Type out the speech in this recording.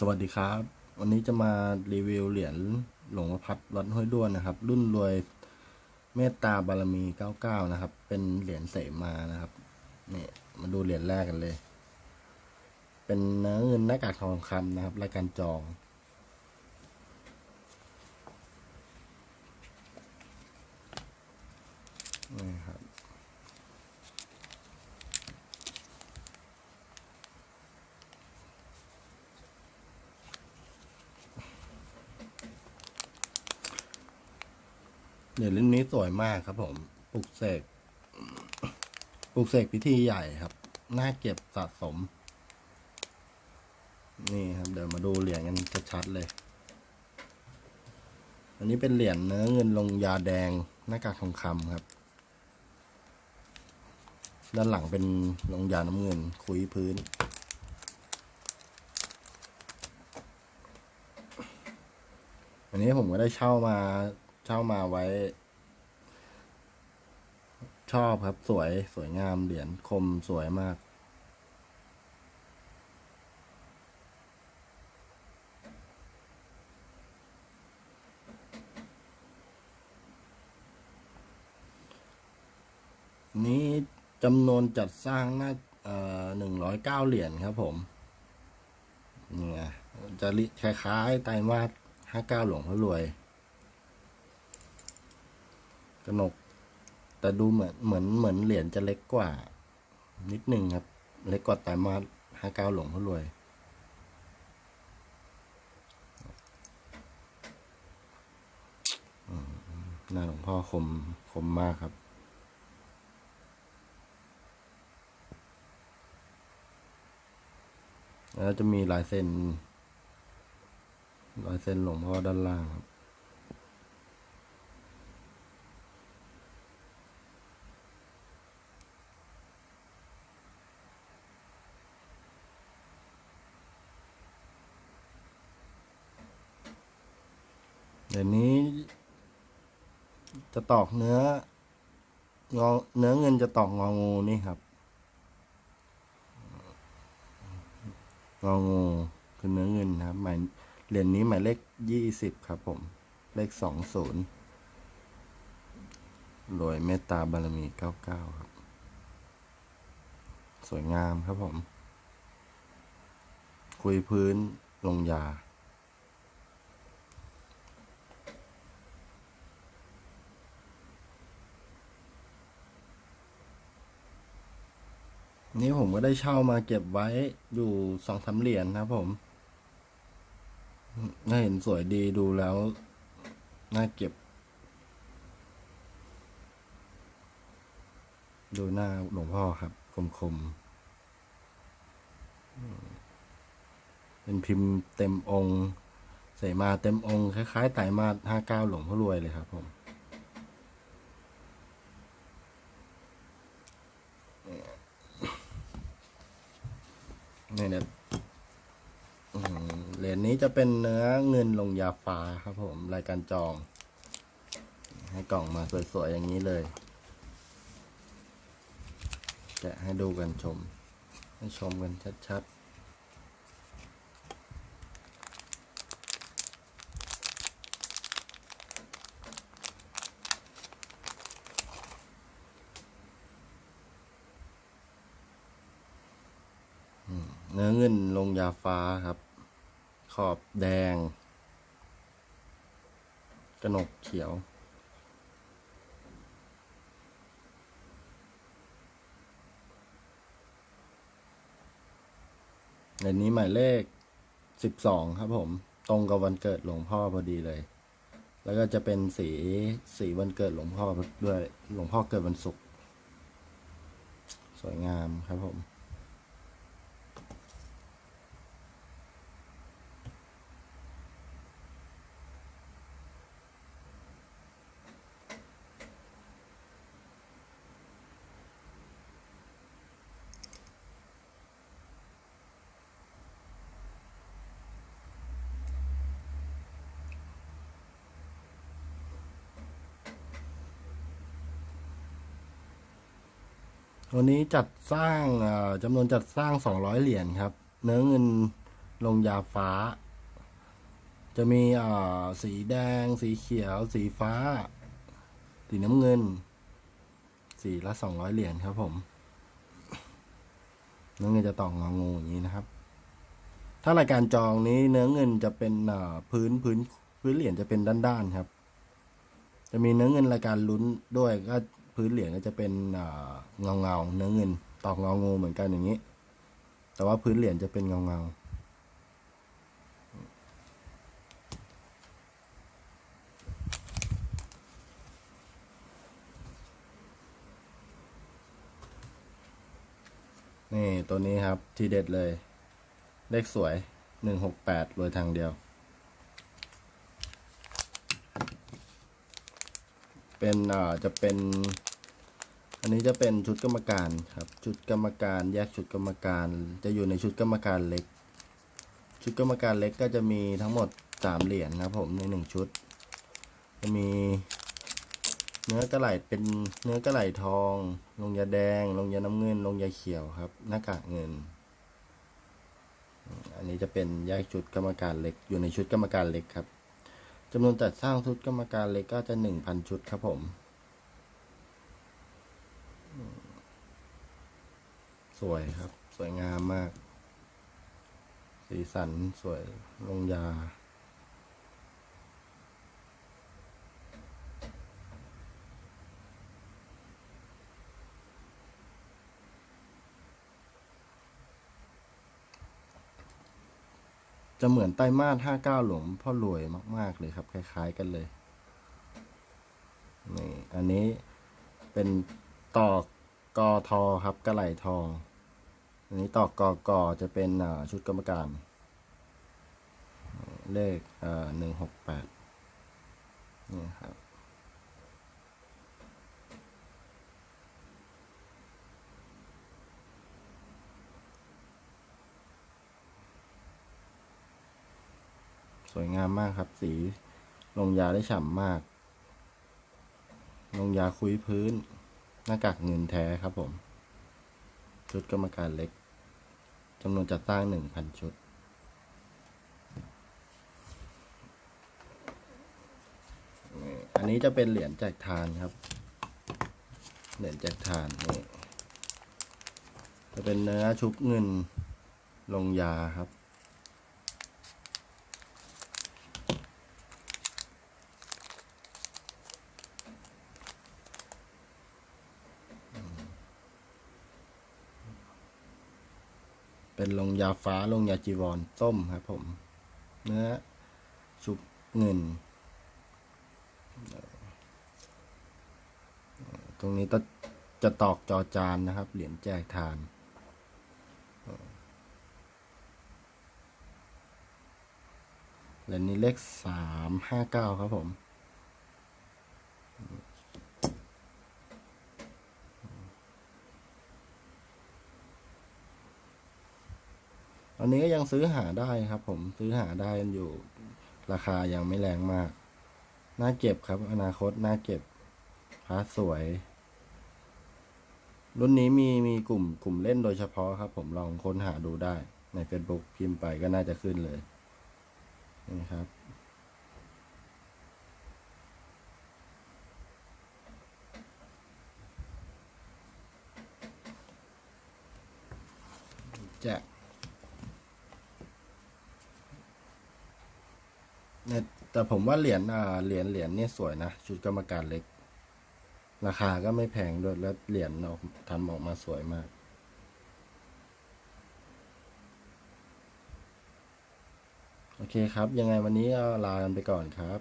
สวัสดีครับ วันนี้จะมารีวิวเหรียญหลวงพ่อพัดวัดห้วยด้วนนะครับ รุ่นรวยเมตตาบารมี 99 นะครับ เป็นเหรียญเสมานะครับนี่มาดูเหรียญแรกกันเลย เป็นเนื้อเงินหน้ากากทองคำนะครับรายการจอง นี่ครับ เหรียญรุ่นนี้สวยมากครับ ผมปลุกเสกปลุกเสกพิธีใหญ่ครับ น่าเก็บสะสม นี่ครับ เดี๋ยวมาดูเหรียญกันชัดๆเลย อันนี้เป็นเหรียญเนื้อเงินลงยาแดงหน้ากากทองคำครับ ด้านหลังเป็นลงยาน้ำเงิน คุยพื้นอันนี้ผมก็ได้เช่ามา เช่ามาไว้ ชอบครับสวยสวยงามเหรียญคมสวยมาก นี้จำนวนจัดสร้างน่าหนึ่งร้อยเก้าเหรียญครับผมนี่ไงจะลิคล้ายๆไตรมาสห้าเก้าหลวงพ่อรวย กนก แต่ดูเหมือนเหมือนเหมือนเหรียญจะเล็กกว่า นิดหนึ่งครับ เล็กกว่าไตรมาสห้าเก้าหลงพ่อรวย หน้าหลวงพ่อคมคมมากครับแล้วจะมีลายเซ็นลายเซ็นหลวงพ่อด้านล่างครับ เดี๋ยวนี้ จะตอกเนื้องอเนื้อเงินจะตอกงองูนี่ครับ งองูคือเนื้อเงินนะครับหมายเหรียญนี้หมายเลขยี่สิบครับผม เลขสองศูนย์รวยเมตตาบารมีเก้าเก้าครับ สวยงามครับผม คุยพื้นลงยา นี่ผมก็ได้เช่ามาเก็บไว้อยู่สองสามเหรียญนะครับผมน่าเห็นสวยดีดูแล้ว น่าเก็บ ดูหน้าหลวงพ่อครับ คมๆอืมเป็นพิมพ์เต็มองค์ เสมาเต็มองค์ คล้ายๆไตรมาสห้าเก้าหลวงพ่อรวยเลยครับผม นี่เนี่ยอื้อหือเหรียญนี้จะเป็นเนื้อเงินลงยาฟ้าครับผม รายการจอง ให้กล่องมาสวยๆอย่างนี้เลยจะให้ดูกันชม ให้ชมกันชัดๆ อเงินลงยาฟ้าครับ ขอบแดง กระหนกเขียวเหรียญนี้หมายเลขสิบสองครับผม ตรงกับวันเกิดหลวงพ่อพอดีเลย แล้วก็จะเป็นสีสีวันเกิดหลวงพ่อด้วย หลวงพ่อเกิดวันศุกร์ สวยงามครับผม วันนี้จัดสร้างจำนวนจัดสร้าง 200 เหรียญครับ เนื้อเงินลงยาฟ้า จะมีสีแดง สีเขียว สีฟ้า สีน้ำเงิน สีละสองร้อยเหรียญครับผม เนื้อเงินจะต่ององูอย่างนี้นะครับ ถ้ารายการจองนี้เนื้อเงินจะเป็นพื้นพื้นพื้นเหรียญจะเป็นด้านๆครับ จะมีเนื้อเงินรายการลุ้นด้วยก็ พื้นเหรียญก็จะเป็นเงาเงาเนื้อเงินตอกเงองูเหมือนกันอย่างนี้ แต่ว่าพื้นเหรียญจะเป็นเงาเงานี่ตัวนี้ครับทีเด็ดเลย เลขสวยหนึ่งหกแปดรวยทางเดียว เป็นอ่าจะเป็น นนี้จะเป็นชุดกรรมการครับ ชุดกรรมการแยกชุดกรรมการ จะอยู่ในชุดกรรมการเล็ก ชุดกรรมการเล็กก็จะมีทั้งหมดสามเหรียญนะครับผมในหนึ่งชุด จะมี เนื้อกระไหลเป็นเนื้อกระไหลทอง ลงยาแดง ลงยาน้ำเงิน ลงยาเขียวครับ หน้ากากเงิน อันนี้จะเป็นแยกชุดกรรมการเล็ก อยู่ในชุดกรรมการเล็กครับจำนวนจัดสร้างชุดกรรมการเล็กก็จะหนึ่งพันชุดครับผม สวยครับ สวยงามมาก สีสันสวยลงยา จะเหมือนไตรมาสห้าเก้าหลวงพ่อรวยมาก ๆ เลยครับ คล้าย ๆ กันเลย นี่ อันนี้เป็นตอกกอทอครับกระไหลทอง อันนี้ตอกกอกอจะเป็นชุดกรรมการ เลขหนึ่งหกแปดนี่ครับสวยงามมากครับ สีลงยาได้ฉ่ำมาก ลงยาคุยพื้น หน้ากากเงินแท้ครับผม ชุดกรรมการเล็ก จำนวนจัดสร้างหนึ่งพันชุด อันนี้จะเป็นเหรียญแจกทานครับ เหรียญแจกทานนี่จะเป็นเนื้อชุบเงินลงยาครับ เป็นลงยาฟ้าลงยาจีวรต้มครับผม เนื้อชุบเงิน ตรงนี้จะจะตอกจอจานนะครับ เหรียญแจกทานเหรียญนี้เลขสามห้าเก้าครับผม อันนี้ก็ยังซื้อหาได้ครับ ผมซื้อหาได้กันอยู่ ราคายังไม่แรงมาก น่าเก็บครับ อนาคตน่าเก็บพาสวย รุ่นนี้มีมีกลุ่มกลุ่มเล่นโดยเฉพาะครับ ผมลองค้นหาดูได้ ใน Facebook พิมพ์ไปก็น่าจะขึ้นเลยนี่ครับแจะ เนี่ยแต่ผมว่าเหรียญอ่าเหรียญเหรียญเนี่ยสวยนะชุดกรรมการเล็ก ราคาก็ไม่แพงด้วยแล้วเหรียญออกทำออกมาสวยมาก โอเคครับ ยังไงวันนี้ก็ลากันไปก่อนครับ